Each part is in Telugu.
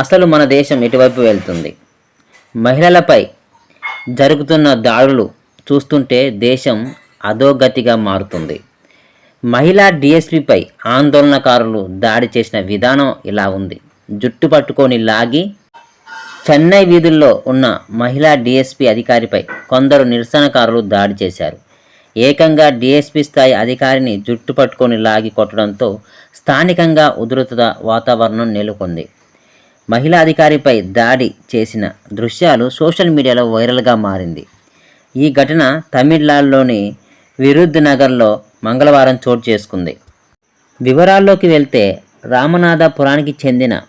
అసలు మన దేశం ఎటువైపు వెళ్తుంది? మహిళలపై జరుగుతున్న దాడులు చూస్తుంటే దేశం అధోగతిగా మారుతుంది. మహిళా డిఎస్పిపై ఆందోళనకారులు దాడి చేసిన విధానం ఇలా ఉంది. జుట్టు పట్టుకొని లాగి చెన్నై వీధుల్లో ఉన్న మహిళా డిఎస్పి అధికారిపై కొందరు నిరసనకారులు దాడి చేశారు. ఏకంగా డిఎస్పి స్థాయి అధికారిని జుట్టు పట్టుకొని లాగి కొట్టడంతో స్థానికంగా ఉధృత వాతావరణం నెలకొంది. మహిళా అధికారిపై దాడి చేసిన దృశ్యాలు సోషల్ మీడియాలో వైరల్గా మారింది. ఈ ఘటన తమిళనాడులోని విరుద్ నగర్లో మంగళవారం చోటు చేసుకుంది. వివరాల్లోకి వెళ్తే రామనాథపురానికి చెందిన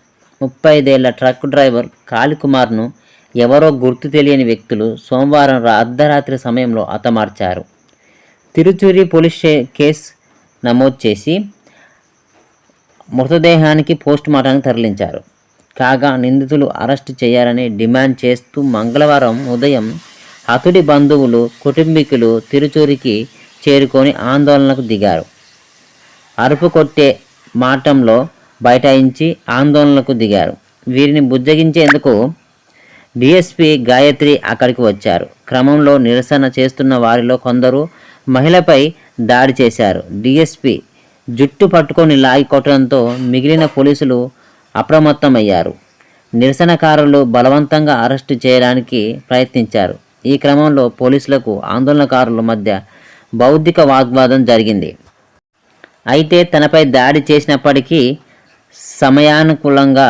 ముప్పైదేళ్ళ ట్రక్ డ్రైవర్ కాళీకుమార్ను ఎవరో గుర్తు తెలియని వ్యక్తులు సోమవారం రా- అర్ధరాత్రి సమయంలో హతమార్చారు. తిరుచురి పోలీస్ స్టే- కేసు నమోదు చేసి మృతదేహానికి పోస్ట్ మార్టానికి తరలించారు. కాగా నిందితులు అరెస్టు చేయాలని డిమాండ్ చేస్తూ మంగళవారం ఉదయం హతుడి బంధువులు కుటుంబీకులు తిరుచూరికి చేరుకొని ఆందోళనకు దిగారు. అరుపు కొట్టే మాటంలో బైఠాయించి ఆందోళనకు దిగారు. వీరిని బుజ్జగించేందుకు డిఎస్పి గాయత్రి అక్కడికి వచ్చారు. క్రమంలో నిరసన చేస్తున్న వారిలో కొందరు మహిళపై దాడి చేశారు. డిఎస్పి జుట్టు పట్టుకొని లాగి కొట్టడంతో మిగిలిన పోలీసులు అప్రమత్తమయ్యారు. నిరసనకారులు బలవంతంగా అరెస్టు చేయడానికి ప్రయత్నించారు. ఈ క్రమంలో పోలీసులకు ఆందోళనకారుల మధ్య బౌద్ధిక వాగ్వాదం జరిగింది. అయితే తనపై దాడి చేసినప్పటికీ సమయానుకూలంగా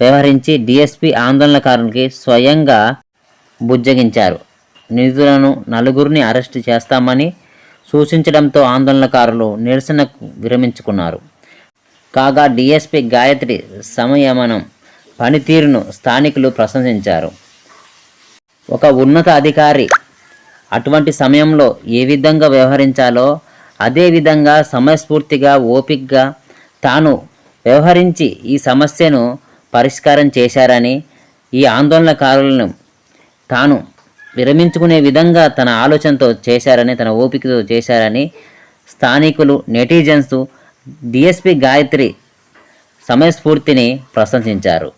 వ్యవహరించి డిఎస్పి ఆందోళనకారునికి స్వయంగా బుజ్జగించారు. నిధులను నలుగురిని అరెస్టు చేస్తామని సూచించడంతో ఆందోళనకారులు నిరసనకు విరమించుకున్నారు. కాగా డిఎస్పీ గాయత్రి సంయమనం పనితీరును స్థానికులు ప్రశంసించారు. ఒక ఉన్నత అధికారి అటువంటి సమయంలో ఏ విధంగా వ్యవహరించాలో అదే విధంగా సమయస్ఫూర్తిగా ఓపికగా తాను వ్యవహరించి ఈ సమస్యను పరిష్కారం చేశారని ఈ ఆందోళనకారులను తాను విరమించుకునే విధంగా తన ఆలోచనతో చేశారని తన ఓపికతో చేశారని స్థానికులు నెటిజన్స్ డిఎస్పి గాయత్రి సమయస్ఫూర్తిని ప్రశంసించారు.